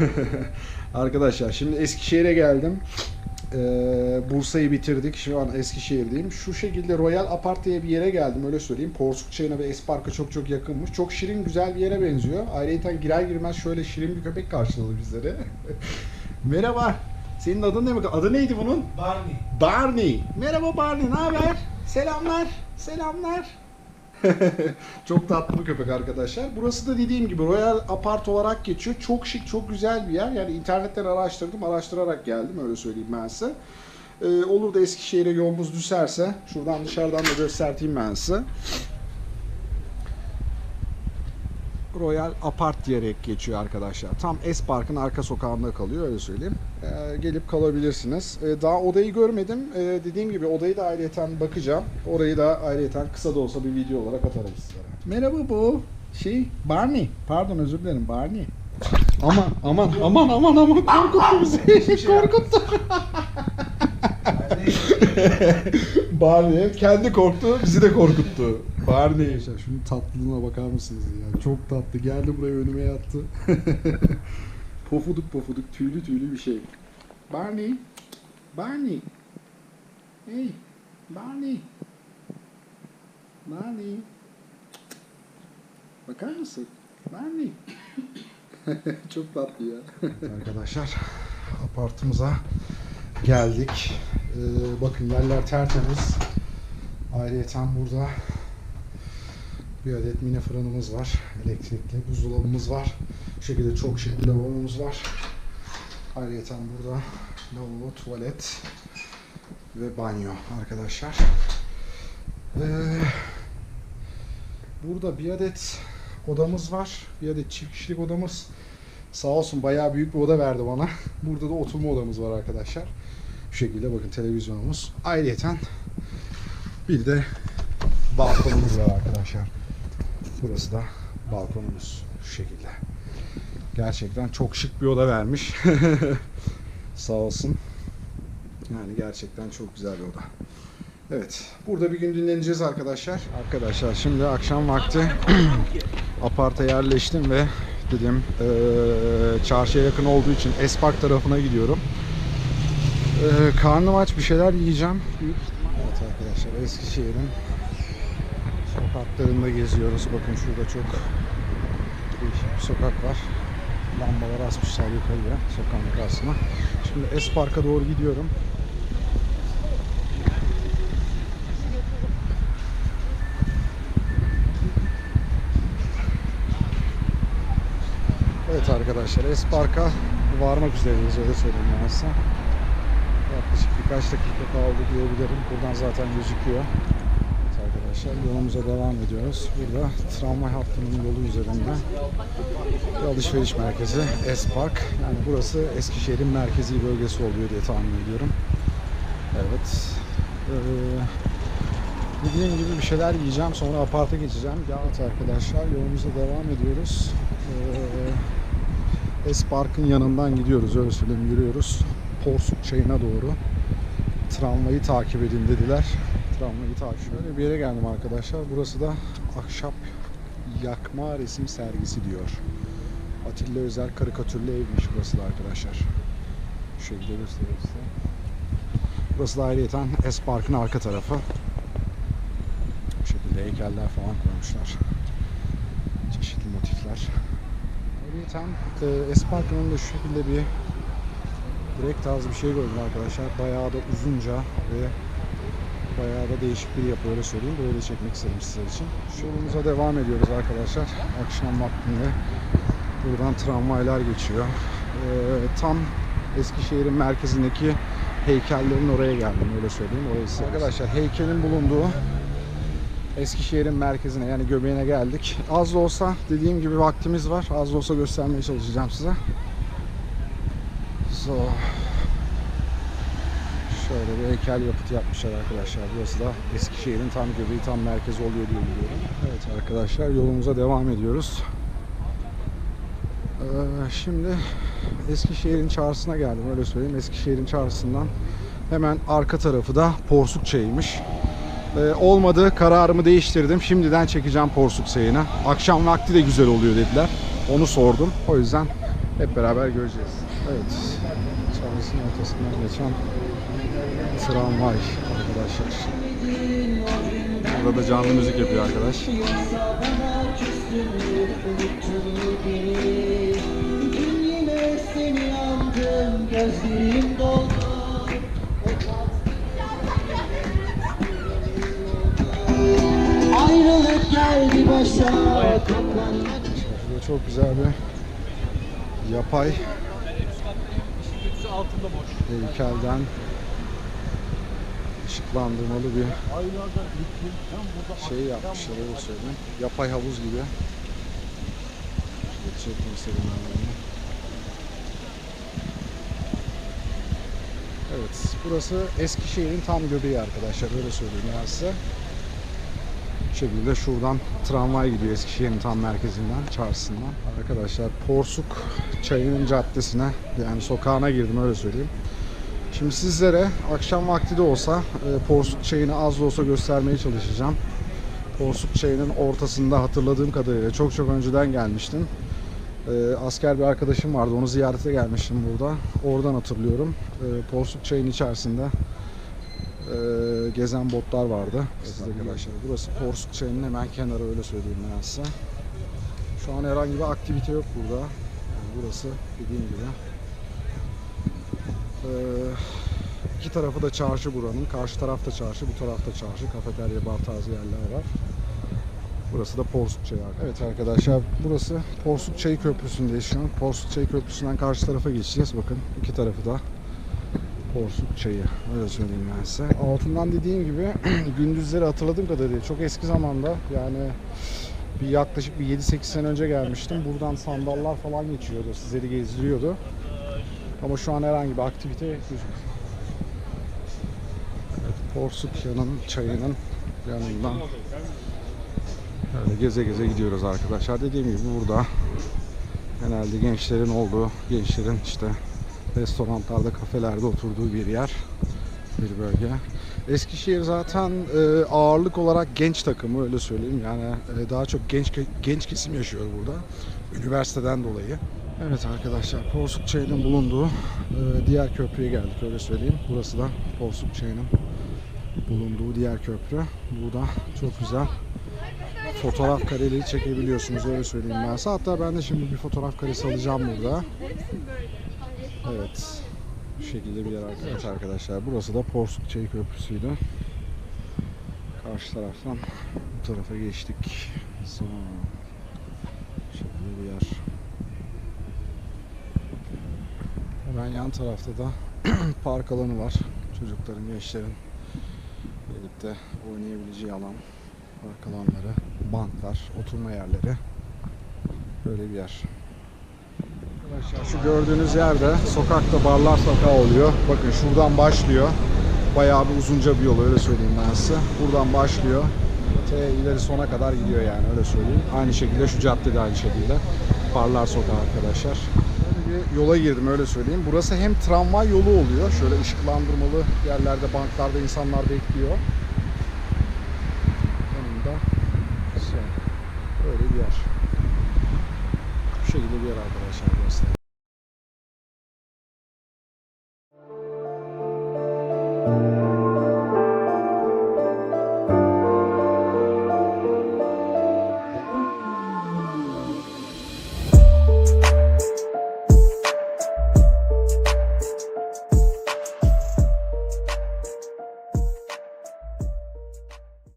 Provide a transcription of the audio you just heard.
Arkadaşlar şimdi Eskişehir'e geldim. Ee, Bursa'yı bitirdik. Şu an Eskişehir'deyim. Şu şekilde Royal Apart diye bir yere geldim öyle söyleyeyim. Porsuk Çayı'na ve Espark'a çok çok yakınmış. Çok şirin güzel bir yere benziyor. Ayrıca girer girmez şöyle şirin bir köpek karşıladı bizleri. Merhaba. Senin adın ne? Adı neydi bunun? Barney. Barney. Merhaba Barney. Ne haber? Selamlar. Selamlar. çok tatlı bir köpek arkadaşlar. Burası da dediğim gibi Royal Apart olarak geçiyor. Çok şık, çok güzel bir yer. Yani internetten araştırdım, araştırarak geldim öyle söyleyeyim ben size. Ee, olur da Eskişehir'e yolumuz düşerse, şuradan dışarıdan da göstereyim ben size. Royal Apart diyerek geçiyor arkadaşlar. Tam Espark'ın arka sokağında kalıyor öyle söyleyeyim. Ee, gelip kalabilirsiniz. Ee, daha odayı görmedim. Ee, dediğim gibi odayı da ayrıyeten bakacağım. Orayı da ayrıyeten kısa da olsa bir video olarak atarım sizlere. Merhaba bu. Şey Barney. Pardon özür dilerim Barney. Aman aman aman aman aman korkuttu bizi. korkuttu. Barney kendi korktu, bizi de korkuttu. Barney. Şunun tatlılığına bakar mısınız ya? Çok tatlı. Geldi buraya önüme yattı. pofuduk pofuduk, tüylü tüylü bir şey. Barney. Barney. Hey. Barney. Barney. Bakar mısın? Barney. Çok tatlı ya. Arkadaşlar apartımıza geldik. Ee, bakın yerler tertemiz. Ayrıyeten burada bir adet mini fırınımız var. Elektrikli buzdolabımız var. Bu şekilde çok bir lavabomuz var. Ayrıyeten burada lavabo, tuvalet ve banyo arkadaşlar. Ee, burada bir adet odamız var. Bir adet çift kişilik odamız. Sağ olsun bayağı büyük bir oda verdi bana. Burada da oturma odamız var arkadaşlar. Şu şekilde bakın televizyonumuz. Ayrıyeten bir de balkonumuz var arkadaşlar. Burası da balkonumuz şu şekilde. Gerçekten çok şık bir oda vermiş. Sağ olsun. Yani gerçekten çok güzel bir oda. Evet. Burada bir gün dinleneceğiz arkadaşlar. Arkadaşlar şimdi akşam vakti aparta yerleştim ve dedim eee, çarşıya yakın olduğu için Espark tarafına gidiyorum. Eee karnım aç bir şeyler yiyeceğim. Evet arkadaşlar Eskişehir'in sokaklarında geziyoruz. Bakın şurada çok değişik bir sokak var. Lambalar asmışlar yukarıya sokağın karşısına. Şimdi Espark'a doğru gidiyorum. Evet arkadaşlar Espark'a varmak üzereyiz öyle söyleyeyim ben. Yaklaşık birkaç dakika kaldı diyebilirim. Buradan zaten gözüküyor. Arkadaşlar yolumuza devam ediyoruz. Burada tramvay hattının yolu üzerinde bir alışveriş merkezi Espark. Yani burası Eskişehir'in merkezi bölgesi oluyor diye tahmin ediyorum. Evet. Ee, dediğim gibi bir şeyler yiyeceğim sonra aparta geçeceğim. Evet arkadaşlar yolumuza devam ediyoruz. Ee, Espark'ın yanından gidiyoruz öyle söyleyeyim yürüyoruz. Porsuk çayına doğru. Tramvayı takip edin dediler. Tramvayı takip Böyle bir yere geldim arkadaşlar. Burası da ahşap yakma resim sergisi diyor. Atilla Özel karikatürlü evmiş burası da arkadaşlar. Şu şekilde göstereyim size. Burası da ayrıyeten Espark'ın arka tarafı. Bu şekilde heykeller falan koymuşlar. Çeşitli motifler. Ayrıyeten e, Espark'ın önünde şu şekilde bir direkt tarzı bir şey gördüm arkadaşlar. Bayağı da uzunca ve bayağı da değişik bir yapı öyle söyleyeyim. Böyle çekmek istedim sizler için. Yolumuza devam ediyoruz arkadaşlar. Akşam vaktinde buradan tramvaylar geçiyor. Ee, tam Eskişehir'in merkezindeki heykellerin oraya geldim öyle söyleyeyim. Orayı size- Arkadaşlar heykelin bulunduğu Eskişehir'in merkezine yani göbeğine geldik. Az da olsa dediğim gibi vaktimiz var. Az da olsa göstermeye çalışacağım size. So. Şöyle bir heykel yapıtı yapmışlar arkadaşlar. Burası da Eskişehir'in tam göbeği, tam merkezi oluyor diye biliyorum. Evet arkadaşlar yolumuza devam ediyoruz. Ee, şimdi Eskişehir'in çarşısına geldim öyle söyleyeyim. Eskişehir'in çarşısından hemen arka tarafı da Porsuk Çayı'ymış. Ee, olmadı kararımı değiştirdim. Şimdiden çekeceğim Porsuk. Akşam vakti de güzel oluyor dediler. Onu sordum. O yüzden Hep beraber göreceğiz. Evet. Çarşısının ortasından geçen tramvay arkadaşlar. Burada da canlı müzik yapıyor arkadaş. Ayrılık geldi başa, Burada çok güzel bir yapay heykelden ışıklandırmalı bir şey yapmışlar öyle söyleyeyim. Yapay havuz gibi. Geçecek istedim bunu. Evet, burası Eskişehir'in tam göbeği arkadaşlar öyle söyleyeyim ben size. Bu şekilde şuradan tramvay gidiyor Eskişehir'in tam merkezinden, çarşısından. Arkadaşlar Porsuk Çayı'nın caddesine yani sokağına girdim öyle söyleyeyim. Şimdi sizlere akşam vakti de olsa e, Porsuk Çayı'nı az da olsa göstermeye çalışacağım. Porsuk Çayı'nın ortasında hatırladığım kadarıyla çok çok önceden gelmiştim. E, asker bir arkadaşım vardı onu ziyarete gelmiştim burada. Oradan hatırlıyorum. E, Porsuk Çayı'nın içerisinde e, gezen botlar vardı. Size arkadaşlar. Burası Porsuk Çayı'nın hemen kenarı öyle söyleyeyim ben size. Şu an herhangi bir aktivite yok burada. Yani burası dediğim gibi. Ee, iki tarafı da çarşı buranın. Karşı tarafta çarşı, bu tarafta çarşı. Kafeterya, bar tarzı yerler var. Burası da Porsuk Çayı. Evet arkadaşlar burası Porsuk Çayı Köprüsü'ndeyiz şu an. Porsuk Çayı Köprüsü'nden karşı tarafa geçeceğiz. Bakın iki tarafı da Porsuk Çayı. Öyle söyleyeyim ben size. Altından dediğim gibi gündüzleri hatırladığım kadarıyla çok eski zamanda yani bir yaklaşık bir 7-8 sene önce gelmiştim. Buradan sandallar falan geçiyordu. Sizleri gezdiriyordu. Ama şu an herhangi bir aktivite gözükmüyor. Evet, Porsukyan'ın çayının yanından Öyle geze geze gidiyoruz arkadaşlar. Dediğim gibi burada genelde gençlerin olduğu, gençlerin işte restoranlarda, kafelerde oturduğu bir yer, bir bölge. Eskişehir zaten e, ağırlık olarak genç takımı öyle söyleyeyim. Yani e, daha çok genç genç kesim yaşıyor burada. Üniversiteden dolayı. Evet arkadaşlar Porsuk Çayı'nın bulunduğu e, diğer köprüye geldik öyle söyleyeyim. Burası da Porsuk Çayı'nın bulunduğu diğer köprü. Burada çok güzel fotoğraf kareleri çekebiliyorsunuz öyle söyleyeyim ben size. Hatta ben de şimdi bir fotoğraf karesi alacağım burada. Evet. Bu şekilde bir yer arkadaşlar. Evet arkadaşlar burası da Porsuk Çayı Köprüsü'ydü. Karşı taraftan bu tarafa geçtik. Sonra bu şekilde bir yer. Hemen yan tarafta da park alanı var. Çocukların, gençlerin birlikte oynayabileceği alan. Park alanları, banklar, oturma yerleri. Böyle bir yer. Arkadaşlar şu gördüğünüz yerde sokakta barlar sokağı oluyor. Bakın şuradan başlıyor. Bayağı bir uzunca bir yol öyle söyleyeyim ben size. Buradan başlıyor. Te ileri sona kadar gidiyor yani öyle söyleyeyim. Aynı şekilde şu cadde de aynı şekilde. Barlar sokağı arkadaşlar. Bir yola girdim öyle söyleyeyim. Burası hem tramvay yolu oluyor. Şöyle ışıklandırmalı yerlerde, banklarda insanlar bekliyor. Yanında şey, böyle bir yer. Bu şekilde bir yer arkadaşlar burası.